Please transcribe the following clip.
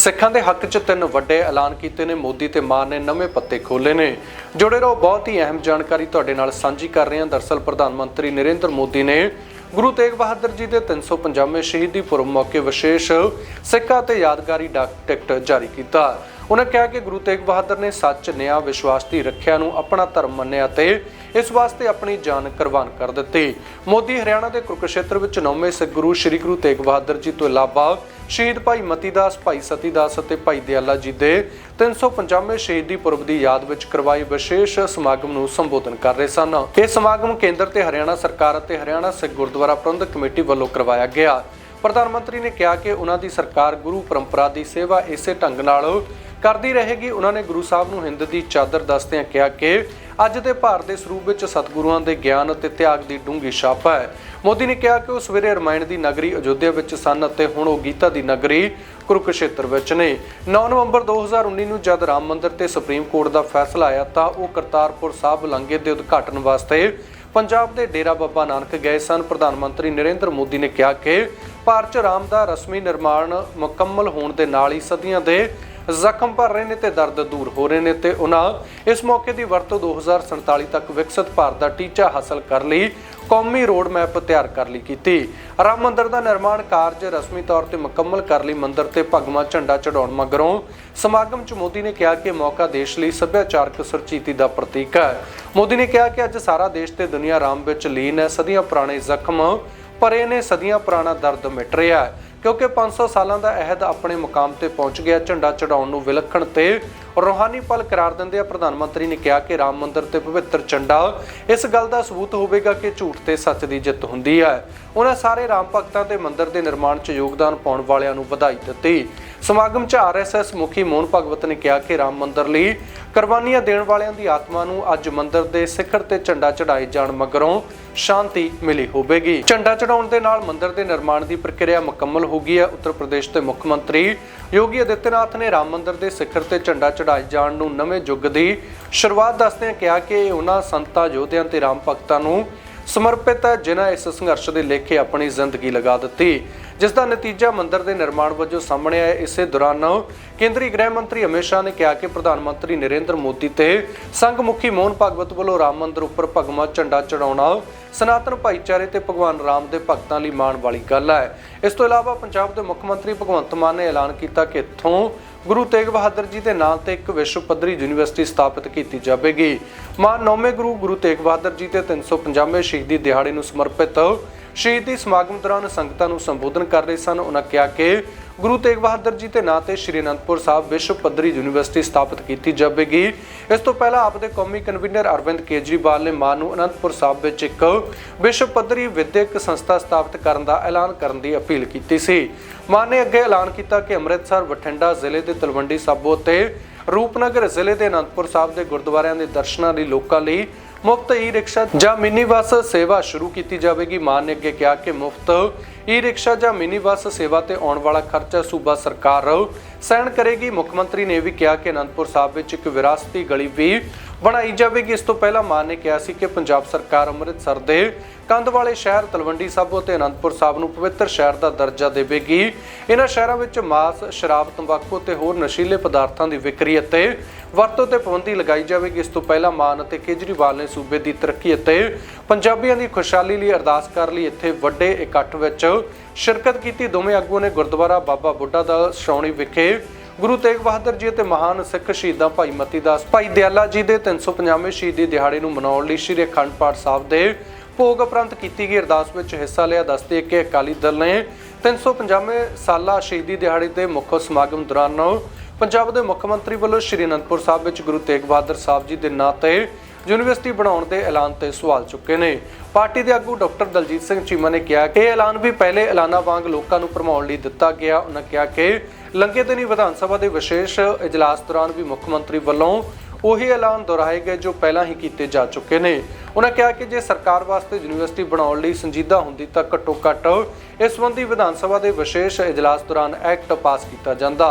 ਸਿੱਖਾਂ ਦੇ ਹੱਕ 'ਚ ਤਿੰਨ ਵੱਡੇ ਐਲਾਨ ਕੀਤੇ ਨੇ। ਮੋਦੀ ਤੇ ਮਾਨ ਨੇ ਨਵੇਂ ਪੱਤੇ ਖੋਲੇ ਨੇ। ਜੁੜੇ ਰਹੋ, ਬਹੁਤ ਹੀ ਅਹਿਮ ਜਾਣਕਾਰੀ ਤੁਹਾਡੇ ਨਾਲ ਸਾਂਝੀ ਕਰ ਰਹੇ ਹਾਂ। ਦਰਸਲ ਪ੍ਰਧਾਨ ਮੰਤਰੀ ਨਰਿੰਦਰ ਮੋਦੀ ਨੇ ਗੁਰੂ ਤੇਗ ਬਹਾਦਰ ਜੀ ਦੇ 350ਵੇਂ ਸ਼ਹੀਦੀ ਪੁਰਬ ਮੌਕੇ ਵਿਸ਼ੇਸ਼ ਸਿੱਖਾਂ ਤੇ ਯਾਦਗਾਰੀ ਡਾਕ ਟਿਕਟ ਜਾਰੀ ਕੀਤਾ। ਉਹਨਾਂ ਕਿਹਾ ਕਿ ਗੁਰੂ ਤੇਗ ਬਹਾਦਰ ਨੇ ਸੱਚ, ਨਿਆਂ, ਵਿਸ਼ਵਾਸ ਦੀ ਰੱਖਿਆ ਨੂੰ ਆਪਣਾ ਧਰਮ ਮੰਨਿਆ ਤੇ ਇਸ ਵਾਸਤੇ ਆਪਣੀ ਜਾਨ ਕੁਰਬਾਨ ਕਰ ਦਿੱਤੀ। ਮੋਦੀ ਹਰਿਆਣਾ ਦੇ ਕੁਰੂਕਸ਼ੇਤਰ ਵਿੱਚ ਨੌਵੇਂ ਸਿੱਖ ਗੁਰੂ ਸ੍ਰੀ ਗੁਰੂ ਤੇਗ ਬਹਾਦਰ ਜੀ ਤੋਂ ਇਲਾਵਾ ਸ਼ਹੀਦ ਭਾਈ ਮਤੀਦਾਸ, ਭਾਈ ਸਤੀਦਾਸ ਅਤੇ ਭਾਈ ਦਿਆਲਾ ਜੀ ਦੇ 350ਵੇਂ ਸ਼ਹੀਦੀ ਪੁਰਬ ਦੀ ਯਾਦ ਵਿੱਚ ਕਰਵਾਏ ਵਿਸ਼ੇਸ਼ ਸਮਾਗਮ ਨੂੰ ਸੰਬੋਧਨ ਕਰ ਰਹੇ ਸਨ। ਇਹ ਸਮਾਗਮ ਕੇਂਦਰ ਤੇ ਹਰਿਆਣਾ ਸਰਕਾਰ ਅਤੇ ਹਰਿਆਣਾ ਸਿੱਖ ਗੁਰਦੁਆਰਾ ਪ੍ਰਬੰਧਕ ਕਮੇਟੀ ਵੱਲੋਂ ਕਰਵਾਇਆ ਗਿਆ। ਪ੍ਰਧਾਨ ਮੰਤਰੀ ਨੇ ਕਿਹਾ ਕਿ ਉਹਨਾਂ ਦੀ ਸਰਕਾਰ ਗੁਰੂ ਪਰੰਪਰਾ ਦੀ ਸੇਵਾ ਇਸੇ ਢੰਗ ਨਾਲ ਕਰਦੀ ਰਹੇਗੀ। ਉਹਨਾਂ ਨੇ ਗੁਰੂ ਸਾਹਿਬ ਨੂੰ ਹਿੰਦ ਦੀ ਚਾਦਰ ਦੱਸਦਿਆਂ ਕਿਹਾ ਕਿ ਅੱਜ ਦੇ ਭਾਰਤ ਦੇ ਸਰੂਪ ਵਿੱਚ ਸਤਿਗੁਰੂਆਂ ਦੇ ਗਿਆਨ ਅਤੇ ਤਿਆਗ ਦੀ ਡੂੰਘੀ ਛਾਪ ਹੈ। ਮੋਦੀ ਨੇ ਕਿਹਾ ਕਿ ਉਹ ਸਵੇਰੇ ਰਮਾਇਣ ਦੀ ਨਗਰੀ ਅਯੋਧਿਆ ਵਿੱਚ ਸਨ ਅਤੇ ਹੁਣ ਉਹ ਗੀਤਾ ਦੀ ਨਗਰੀ ਕੁਰੂਕਸ਼ੇਤਰ ਵਿੱਚ ਨੇ। 9 ਨਵੰਬਰ 2019 ਨੂੰ ਜਦ ਰਾਮ ਮੰਦਿਰ ਤੇ ਸੁਪਰੀਮ ਕੋਰਟ ਦਾ ਫੈਸਲਾ ਆਇਆ ਤਾਂ ਉਹ ਕਰਤਾਰਪੁਰ ਸਾਹਿਬ ਲਾਂਘੇ ਦੇ ਉਦਘਾਟਨ ਵਾਸਤੇ ਪੰਜਾਬ ਦੇ ਡੇਰਾ ਬਾਬਾ ਨਾਨਕ ਗਏ ਸਨ। ਪ੍ਰਧਾਨ ਮੰਤਰੀ ਨਰਿੰਦਰ ਮੋਦੀ ਨੇ ਕਿਹਾ ਕਿ ਭਾਰਤ 'ਚ ਰਾਮ ਦਾ ਰਸਮੀ ਨਿਰਮਾਣ ਮੁਕੰਮਲ ਹੋਣ ਦੇ ਨਾਲ ਹੀ ਸਦੀਆਂ ਦੇ ਜ਼ਖਮ ਭਰ ਰਹੇ ਨੇ ਤੇ ਦਰਦ ਦੂਰ ਹੋ ਰਹੇ ਨੇ ਤੇ ਉਹਨਾਂ ਇਸ ਮੌਕੇ ਦੀ ਵਰਤੋਂ 2047 ਤੱਕ ਵਿਕਸਿਤ ਭਾਰਤ ਦਾ ਟੀਚਾ ਹਾਸਲ ਕਰ ਲਈ, ਕੌਮੀ ਰੋਡ ਮੈਪ ਤਿਆਰ ਕਰ ਲਈ ਕੀਤੀ। ਰਾਮ ਮੰਦਿਰ ਦਾ ਨਿਰਮਾਣ ਕਾਰਜ ਰਸਮੀ ਤੌਰ ਤੇ ਮੁਕੰਮਲ ਕਰ ਲਈ ਮੰਦਿਰ ਤੇ ਭਗਵਾ ਝੰਡਾ ਚੜਾਉਣ ਮਗਰੋਂ। ਸਮਾਗਮ 'ਚ ਮੋਦੀ ਨੇ ਕਿਹਾ ਕਿ ਮੌਕਾ ਦੇਸ਼ ਲਈ ਸੱਭਿਆਚਾਰਕ ਸੁਰਜੀਤੀ ਦਾ ਪ੍ਰਤੀਕ ਹੈ। ਮੋਦੀ ਨੇ ਕਿਹਾ ਕਿ ਅੱਜ ਸਾਰਾ ਦੇਸ਼ ਤੇ ਦੁਨੀਆ ਰਾਮ ਵਿੱਚ ਲੀਨ ਹੈ, ਸਦੀਆਂ ਪੁਰਾਣੇ ਜ਼ਖਮ ਭਰੇ ਨੇ, ਸਦੀਆਂ ਪੁਰਾਣਾ ਦਰਦ ਮਿਟ ਰਿਹਾ ਹੈ। ਕਿਉਂਕਿ 500 ਸਾਲਾਂ ਦਾ ਅਹਿਦ ਆਪਣੇ ਮੁਕਾਮ ਤੇ ਪਹੁੰਚ ਗਿਆ। ਝੰਡਾ ਚੜਾਉਣ ਨੂੰ ਵਿਲੱਖਣ ਤੇ ਰੂਹਾਨੀ ਪਲ ਕਰਾਰ ਦਿੰਦੇ ਆ ਪ੍ਰਧਾਨ ਮੰਤਰੀ ਨੇ ਕਿਹਾ ਕਿ ਰਾਮ ਮੰਦਿਰ ਤੇ ਪਵਿੱਤਰ ਝੰਡਾ ਇਸ ਗੱਲ ਦਾ ਸਬੂਤ ਹੋਵੇਗਾ ਕਿ ਝੂਠ ਤੇ ਸੱਚ ਦੀ ਜਿੱਤ ਹੁੰਦੀ ਹੈ। ਉਹਨਾਂ ਸਾਰੇ ਰਾਮ ਭਗਤਾਂ ਤੇ ਮੰਦਿਰ ਦੇ ਨਿਰਮਾਣ 'ਚ ਯੋਗਦਾਨ ਪਾਉਣ ਵਾਲਿਆਂ ਨੂੰ ਵਧਾਈ ਦਿੱਤੀ। ਸਮਾਗਮ 'ਚ ਆਰਐਸਐਸ ਮੁਖੀ ਮੋਹਨ ਭਗਵਤ ਨੇ ਕਿਹਾ ਕਿ ਰਾਮ ਮੰਦਰ ਲਈ ਕੁਰਬਾਨੀਆਂ ਦੇਣ ਵਾਲਿਆਂ ਦੀ ਆਤਮਾ ਨੂੰ ਅੱਜ ਮੰਦਿਰ ਦੇ ਸਿਖਰ ਤੇ ਝੰਡਾ ਚੜਾਏ ਜਾਣ ਮਗਰੋਂ ਸ਼ਾਂਤੀ ਮਿਲੀ ਹੋਵੇਗੀ। ਝੰਡਾ ਚੜਾਉਣ ਦੇ ਨਾਲ ਮੰਦਿਰ ਦੇ ਨਿਰਮਾਣ ਦੀ ਪ੍ਰਕਿਰਿਆ ਮੁਕੰਮਲ ਹੋ ਗਈ ਹੈ। ਉੱਤਰ ਪ੍ਰਦੇਸ਼ ਦੇ ਮੁੱਖ ਮੰਤਰੀ ਯੋਗੀ ਆਦਿੱਤਿਆਨਾਥ ਨੇ ਰਾਮ ਮੰਦਰ ਦੇ ਸਿਖਰ ਤੇ ਝੰਡਾ ਚੜਾਏ ਜਾਣ ਨੂੰ ਨਵੇਂ ਯੁੱਗ ਦੀ ਸ਼ੁਰੂਆਤ ਦੱਸਦਿਆਂ ਕਿਹਾ ਕਿ ਇਹ ਉਹਨਾਂ ਸੰਤਾਂ, ਯੋਧਿਆਂ ਤੇ ਰਾਮ ਭਗਤਾਂ ਨੂੰ ਸਮਰਪਿਤ ਹੈ, ਜਿਨ੍ਹਾਂ ਇਸ ਸੰਘਰਸ਼ ਦੇ ਲੇਖੇ ਆਪਣੀ ਜ਼ਿੰਦਗੀ ਲਗਾ ਦਿੱਤੀ। ਜਿਸ ਦਾ ਨਤੀਜਾ ਮੰਦਰ ਦੇ ਨਿਰਮਾਣ ਵਜੋਂ ਸਾਹਮਣੇ ਆਇਆ। ਇਸੇ ਦੌਰਾਨ ਕੇਂਦਰੀ ਗ੍ਰਹਿ ਮੰਤਰੀ ਅਮਿਤ ਸ਼ਾਹ ਨੇ ਕਿਹਾ ਕਿ ਪ੍ਰਧਾਨ ਮੰਤਰੀ ਨਰਿੰਦਰ ਮੋਦੀ ਤੇ ਸੰਘ ਮੁਖੀ ਮੋਹਨ ਭਗਵਤ ਵੱਲੋਂ ਰਾਮ ਮੰਦਰ ਉੱਪਰ ਭਗਵਾ ਝੰਡਾ ਚੜਾਉਣਾ ਸਨਾਤਨ ਭਾਈਚਾਰੇ ਤੇ ਭਗਵਾਨ ਰਾਮ ਦੇ ਭਗਤਾਂ ਲਈ ਮਾਣ ਵਾਲੀ ਗੱਲ ਹੈ। ਇਸ ਤੋਂ ਇਲਾਵਾ ਪੰਜਾਬ ਦੇ ਮੁੱਖ ਮੰਤਰੀ ਭਗਵੰਤ ਮਾਨ ਨੇ ਐਲਾਨ ਕੀਤਾ ਕਿ ਇੱਥੋਂ ਗੁਰੂ ਤੇਗ ਬਹਾਦਰ ਜੀ ਦੇ ਨਾਂ ਤੇ ਇੱਕ ਵਿਸ਼ਵ ਪੱਧਰੀ ਯੂਨੀਵਰਸਿਟੀ ਸਥਾਪਿਤ ਕੀਤੀ ਜਾਵੇਗੀ। ਮਾਨ ਨੌਵੇਂ ਗੁਰੂ ਗੁਰੂ ਤੇਗ ਬਹਾਦਰ ਜੀ ਦੇ 350ਵੇਂ ਸ਼ਹੀਦੀ ਦਿਹਾੜੇ ਨੂੰ ਸਮਰਪਿਤ ਸ਼ਹੀਦੀ ਸਮਾਗਮ ਦੌਰਾਨ ਸੰਗਤਾਂ ਨੂੰ ਸੰਬੋਧਨ ਕਰ ਰਹੇ ਸਨ। ਉਹਨਾਂ ਕਿਹਾ ਕਿ ਗੁਰੂ ਤੇਗ ਬਹਾਦਰ ਜੀ ਦੇ ਨਾਂ ਤੇ ਸ਼੍ਰੀ ਅਨੰਦਪੁਰ ਸਾਹਿਬ ਵਿਸ਼ਵ ਪੱਧਰੀ ਯੂਨੀਵਰਸਿਟੀ ਸਥਾਪਿਤ ਕੀਤੀ ਜਾਵੇਗੀ। ਇਸ ਤੋਂ ਪਹਿਲਾਂ ਆਪ ਦੇ ਕੌਮੀ ਕਨਵੀਨਰ ਅਰਵਿੰਦ ਕੇਜਰੀਵਾਲ ਨੇ ਮਾਨ ਨੂੰ ਅਨੰਦਪੁਰ ਸਾਹਿਬ ਵਿੱਚ ਇੱਕ ਵਿਸ਼ਵ ਪੱਧਰੀ ਵਿਦਿਅਕ ਸੰਸਥਾ ਸਥਾਪਿਤ ਕਰਨ ਦਾ ਐਲਾਨ ਕਰਨ ਦੀ ਅਪੀਲ ਕੀਤੀ ਸੀ। ਮਾਨ ਨੇ ਅੱਗੇ ਐਲਾਨ ਕੀਤਾ ਕਿ ਅੰਮ੍ਰਿਤਸਰ, ਬਠਿੰਡਾ ਜ਼ਿਲ੍ਹੇ ਦੇ ਤਲਵੰਡੀ ਸਾਬੋ ਤੇ ਰੂਪਨਗਰ ਜ਼ਿਲ੍ਹੇ ਦੇ ਅਨੰਦਪੁਰ ਸਾਹਿਬ ਦੇ ਗੁਰਦੁਆਰਿਆਂ ਦੇ ਦਰਸ਼ਨਾਂ ਲਈ ਲੋਕਾਂ ਲਈ ਮੁਫਤ ਈ ਰਿਕਸ਼ਾ ਜਾਂ ਮਿਨੀ ਬੱਸ ਸੇਵਾ ਸ਼ੁਰੂ ਕੀਤੀ ਜਾਵੇਗੀ। ਮਾਨ ਨੇ ਅੱਗੇ ਕਿਹਾ ਕਿ ਮੁਫਤ ਈ ਰਿਕਸ਼ਾ ਜਾਂ ਮਿਨੀ ਬੱਸ ਸੇਵਾ ਤੇ ਆਉਣ ਵਾਲਾ ਖਰਚਾ ਸੂਬਾ ਸਰਕਾਰ ਸਹਿਣ ਕਰੇਗੀ। ਮੁੱਖ ਮੰਤਰੀ ਨੇ ਇਹ ਵੀ ਕਿਹਾ ਕਿ ਅਨੰਦਪੁਰ ਸਾਹਿਬ ਵਿੱਚ ਇੱਕ ਵਿਰਾਸਤੀ ਗਲੀ ਵੀ ਬਣਾਈ ਜਾਵੇਗੀ। ਇਸ ਤੋਂ ਪਹਿਲਾਂ ਮਾਨ ਨੇ ਕਿਹਾ ਸੀ ਕਿ ਪੰਜਾਬ ਸਰਕਾਰ ਅੰਮ੍ਰਿਤਸਰ ਦੇ ਕੰਧ ਵਾਲੇ ਸ਼ਹਿਰ ਤਲਵੰਡੀ ਸਾਬੋ ਅਤੇ ਅਨੰਦਪੁਰ ਸਾਹਿਬ ਨੂੰ ਪਵਿੱਤਰ ਸ਼ਹਿਰ ਦਾ ਦਰਜਾ ਦੇਵੇਗੀ। ਇਹਨਾਂ ਸ਼ਹਿਰਾਂ ਵਿੱਚ ਮਾਸ, ਸ਼ਰਾਬ, ਤੰਬਾਕੂ ਤੇ ਹੋਰ ਨਸ਼ੀਲੇ ਪਦਾਰਥਾਂ ਦੀ ਵਿਕਰੀ ਅਤੇ ਵਰਤੋਂ ਤੇ ਪਾਬੰਦੀ ਲਗਾਈ ਜਾਵੇਗੀ। ਇਸ ਤੋਂ ਪਹਿਲਾਂ ਮਾਨ ਅਤੇ ਕੇਜਰੀਵਾਲ ਨੇ ਸੂਬੇ ਦੀ ਤਰੱਕੀ ਅਤੇ ਪੰਜਾਬੀਆਂ ਦੀ ਖੁਸ਼ਹਾਲੀ ਲਈ ਅਰਦਾਸ ਕਰਨ ਲਈ। ਇੱਥੇ ਵੱਡੇ ਇਕੱਠ ਵਿੱਚ ਸ਼ਿਰਕਤ ਕੀਤੀ। ਦੋਵੇਂ ਆਗੂਆਂ ਨੇ ਗੁਰਦੁਆਰਾ ਬਾਬਾ ਬੁੱਢਾ ਦਾ ਸ਼ੌਣੀ ਵਿਖੇ ਗੁਰੂ ਤੇਗ ਬਹਾਦਰ ਜੀ ਅਤੇ ਮਹਾਨ ਸਿੱਖ ਸ਼ਹੀਦਾਂ ਭਾਈ ਮਤੀ ਦਾਸ, ਭਾਈ ਦਿਆਲਾ ਜੀ ਦੇ 350ਵੇਂ ਸ਼ਹੀਦੀ ਦਿਹਾੜੇ ਨੂੰ ਮਨਾਉਣ ਲਈ ਸ੍ਰੀ ਅਖੰਡ ਪਾਠ ਸਾਹਿਬ ਦੇ ਭੋਗ ਉਪਰੰਤ ਕੀਤੀ ਗਈ ਅਰਦਾਸ ਵਿੱਚ ਹਿੱਸਾ ਲਿਆ। ਦੱਸਦੇ ਕਿ ਅਕਾਲੀ ਦਲ ਨੇ 350ਵੇਂ ਸਾਲਾ ਸ਼ਹੀਦੀ ਦਿਹਾੜੇ ਦੇ ਮੁੱਖ ਸਮਾਗਮ ਦੌਰਾਨ ਪੰਜਾਬ ਦੇ ਮੁੱਖ ਮੰਤਰੀ ਵੱਲੋਂ ਸ਼੍ਰੀ ਅਨੰਦਪੁਰ ਸਾਹਿਬ ਵਿੱਚ ਗੁਰੂ ਤੇਗ ਬਹਾਦਰ ਸਾਹਿਬ ਜੀ ਦੇ ਨਾਂ ਤੇ ਯੂਨੀਵਰਸਿਟੀ ਬਣਾਉਣ ਦੇ ਐਲਾਨ ਤੇ ਸਵਾਲ ਚੁੱਕੇ ਨੇ। ਪਾਰਟੀ ਦੇ ਆਗੂ ਡਾਕਟਰ ਦਲਜੀਤ ਸਿੰਘ ਚੀਮਾ ਨੇ ਕਿਹਾ ਕਿ ਇਹ ਐਲਾਨ ਵੀ ਪਹਿਲੇ ਐਲਾਨਾਂ ਵਾਂਗ ਲੋਕਾਂ ਨੂੰ ਭਰਮਾਉਣ ਲਈ ਦਿੱਤਾ ਗਿਆ। ਉਹਨਾਂ ਕਿਹਾ ਕਿ ਲੰਘੇ ਦਿਨੀ ਵਿਧਾਨ ਸਭਾ ਦੇ ਵਿਸ਼ੇਸ਼ ਇਜਲਾਸ ਦੌਰਾਨ ਵੀ ਮੁੱਖ ਮੰਤਰੀ ਵੱਲੋਂ ਉਹੀ ਐਲਾਨ ਦੁਹਰਾਏ ਗਏ ਜੋ ਪਹਿਲਾਂ ਹੀ ਕੀਤੇ ਜਾ ਚੁੱਕੇ ਨੇ। ਉਹਨਾਂ ਕਿਹਾ ਕਿ ਜੇ ਸਰਕਾਰ ਵਾਸਤੇ ਯੂਨੀਵਰਸਿਟੀ ਬਣਾਉਣ ਲਈ ਸੰਜੀਦਾ ਹੁੰਦੀ ਤਾਂ ਘੱਟੋ ਘੱਟ ਇਸ ਸੰਬੰਧੀ ਵਿਧਾਨ ਸਭਾ ਦੇ ਵਿਸ਼ੇਸ਼ ਇਜਲਾਸ ਦੌਰਾਨ ਐਕਟ ਪਾਸ ਕੀਤਾ ਜਾਂਦਾ।